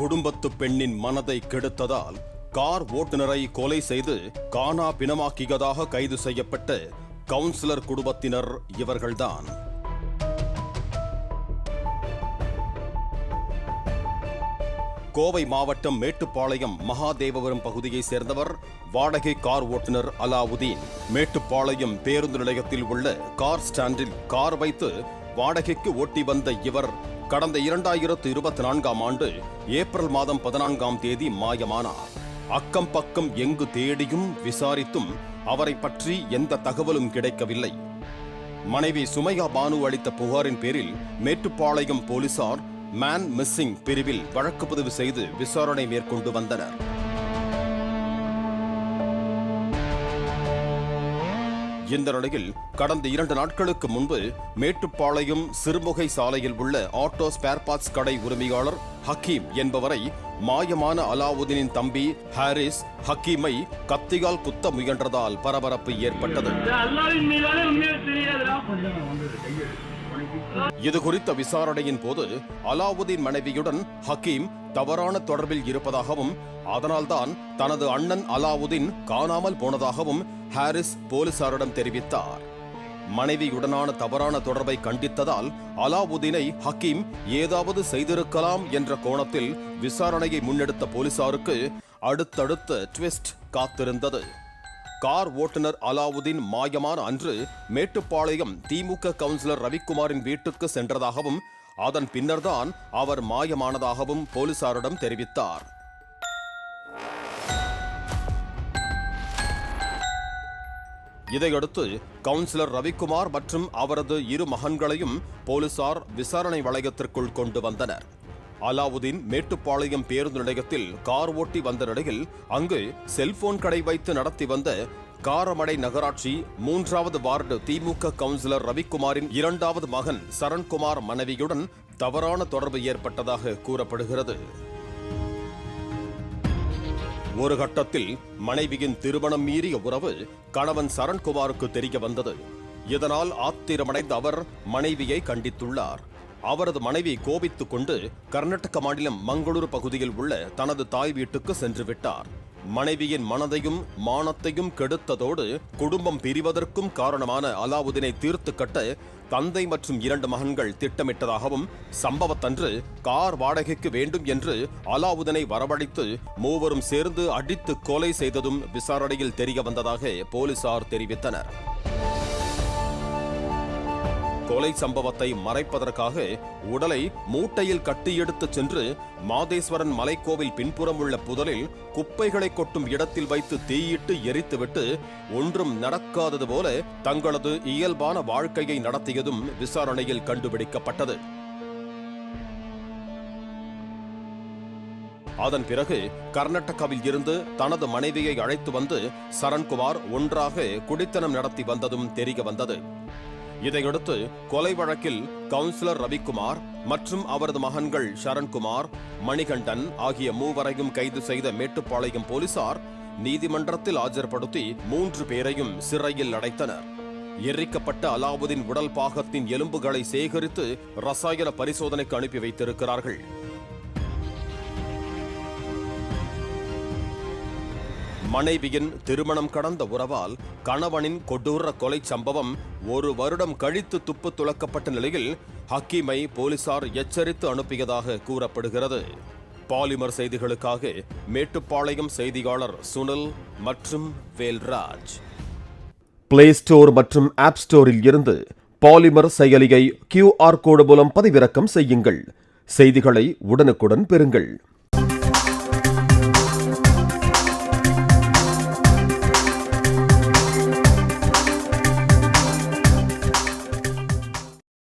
குடும்பத்து பெண்ணின் மனதை கெடுத்ததால் கார் ஓட்டுநரை கொலை செய்து கானா பிணமாக்கியதாக கைது செய்யப்பட்ட கவுன்சிலர் குடும்பத்தினர் இவர்கள்தான். கோவை மாவட்டம் மேட்டுப்பாளையம் மகாதேவபுரம் பகுதியைச் சேர்ந்தவர் வாடகை கார் ஓட்டுநர் அலாவுதீன். மேட்டுப்பாளையம் பேருந்து நிலையத்தில் உள்ள கார் ஸ்டாண்டில் கார் வைத்து வாடகைக்கு ஓட்டி வந்த இவர் கடந்த இரண்டாயிரத்து இருபத்தி நான்காம் ஆண்டு ஏப்ரல் மாதம் பதினான்காம் தேதி மாயமானார். அக்கம் பக்கம் எங்கு தேடியும் விசாரித்தும் அவரை பற்றி எந்த தகவலும் கிடைக்கவில்லை. மனைவி சுமையா பானு அளித்த புகாரின் பேரில் மேட்டுப்பாளையம் போலீசார் மேன் மிஸ்ஸிங் பிரிவில் வழக்கு பதிவு செய்து விசாரணை மேற்கொண்டு வந்தனர். இந்த நிலையில் கடந்த இரண்டு நாட்களுக்கு முன்பு மேட்டுப்பாளையம் சிறுமுகை சாலையில் உள்ள ஆட்டோ ஸ்பேர் பார்ட்ஸ் கடை உரிமையாளர் ஹக்கீம் என்பவரை மாயமான அலாவுதீனின் தம்பி ஹாரிஸ் ஹக்கீமை கத்தியால் குத்த முயன்றதால் பரபரப்பு ஏற்பட்டது. இது குறித்த விசாரணையின் போது அலாவுதீன் மனைவியுடன் ஹக்கீம் தவறான தொடர்பில் இருப்பதாகவும் அதனால்தான் தனது அண்ணன் அலாவுதீன் காணாமல் போனதாகவும் ஹாரிஸ் போலீசாரிடம் தெரிவித்தார். மனைவியுடனான தவறான தொடர்பை கண்டித்ததால் அலாவுதீனை ஹக்கீம் ஏதாவது செய்திருக்கலாம் என்ற கோணத்தில் விசாரணையை முன்னெடுத்த போலீசாருக்கு அடுத்தடுத்த ட்விஸ்ட் காத்திருந்தது. கார் ஓட்டுநர் அலாவுதீன் மாயமான அன்று மேட்டுப்பாளையம் திமுக கவுன்சிலர் ரவிக்குமாரின் வீட்டுக்கு சென்றதாகவும் அதன் பின்னர்தான் அவர் மாயமானதாகவும் போலீசாரிடம் தெரிவித்தார். இதையடுத்து கவுன்சிலர் ரவிக்குமார் மற்றும் அவரது இரு மகன்களையும் போலீசார் விசாரணை வளையத்திற்குள் கொண்டு வந்தனர். அலாவுதீன் மேட்டுப்பாளையம் பேருந்து நிலையத்தில் கார் ஓட்டி வந்த நிலையில் அங்கு செல்போன் கடை வைத்து நடத்தி வந்த காரமடை நகராட்சி மூன்றாவது வார்டு திமுக கவுன்சிலர் ரவிக்குமாரின் இரண்டாவது மகன் சரண்குமார் மனைவியுடன் தவறான தொடர்பு ஏற்பட்டதாக கூறப்படுகிறது. ஒரு கட்டத்தில் மனைவியின் திருமணம் மீறிய உறவு கணவன் சரண்குமாருக்கு தெரிய வந்தது. இதனால் ஆத்திரமடைந்த அவர் மனைவியை கண்டித்துள்ளார். அவரது மனைவி கோபித்துக் கொண்டு கர்நாடக மாநிலம் மங்களூரு பகுதியில் உள்ள தனது தாய் வீட்டுக்கு சென்று விட்டார். மனைவியின் மனதையும் மானத்தையும் கெடுத்ததோடு குடும்பம் பிரிவதற்கும் காரணமான அலாவுதீனை தீர்த்து கட்ட தந்தை மற்றும் இரண்டு மகன்கள் திட்டமிட்டதாகவும் சம்பவத்தன்று கார் வாடகைக்கு வேண்டும் என்று அலாவுதீனை வரவழைத்து மூவரும் சேர்ந்து அடித்து கொலை செய்ததும் விசாரணையில் தெரிய வந்ததாக போலீசார் தெரிவித்தனர். கொலை சம்பவத்தை மறைப்பதற்காக உடலை மூட்டையில் கட்டி சென்று மாதேஸ்வரன் மலைக்கோவில் பின்புறம் உள்ள புதலில் குப்பைகளை கொட்டும் இடத்தில் வைத்து தீயிட்டு எரித்துவிட்டு ஒன்றும் நடக்காதது போல தங்களது இயல்பான வாழ்க்கையை நடத்தியதும் விசாரணையில் கண்டுபிடிக்கப்பட்டது. அதன் பிறகு கர்நாடகாவில் இருந்து தனது மனைவியை அழைத்து வந்து சரண்குமார் ஒன்றாக குடித்தனம் நடத்தி வந்ததும் தெரிய வந்தது. இதையடுத்து கொலை வழக்கில் கவுன்சிலர் ரவிக்குமார் மற்றும் அவரது மகன்கள் சரண்குமார் மணிகண்டன் ஆகிய மூவரையும் கைது செய்த மேட்டுப்பாளையம் போலீசார் நீதிமன்றத்தில் ஆஜர்படுத்தி மூன்று பேரையும் சிறையில் அடைத்தனர். எரிக்கப்பட்ட அலாவுதீன் உடல் பாகத்தின் எலும்புகளை சேகரித்து ரசாயன பரிசோதனைக்கு அனுப்பி வைத்திருக்கிறார்கள். மனைவியின் திருமணம் கடந்த உறவால் கணவனின் கொடூர கொலை சம்பவம் ஒரு வருடம் கழித்து துப்பு துளக்கப்பட்ட நிலையில் ஹக்கீமை போலீசார் எச்சரித்து அனுப்பியதாக கூறப்படுகிறது. பாலிமர் செய்திகளுக்காக மேட்டுப்பாளையம் செய்தியாளர் சுனில் மற்றும் வேல்ராஜ். பிளே ஸ்டோர் மற்றும் ஆப் ஸ்டோரில் இருந்து பாலிமர் செயலியை கியூஆர் கோடு மூலம் பதிவிறக்கம் செய்யுங்கள். செய்திகளை உடனுக்குடன் பெறுங்கள்.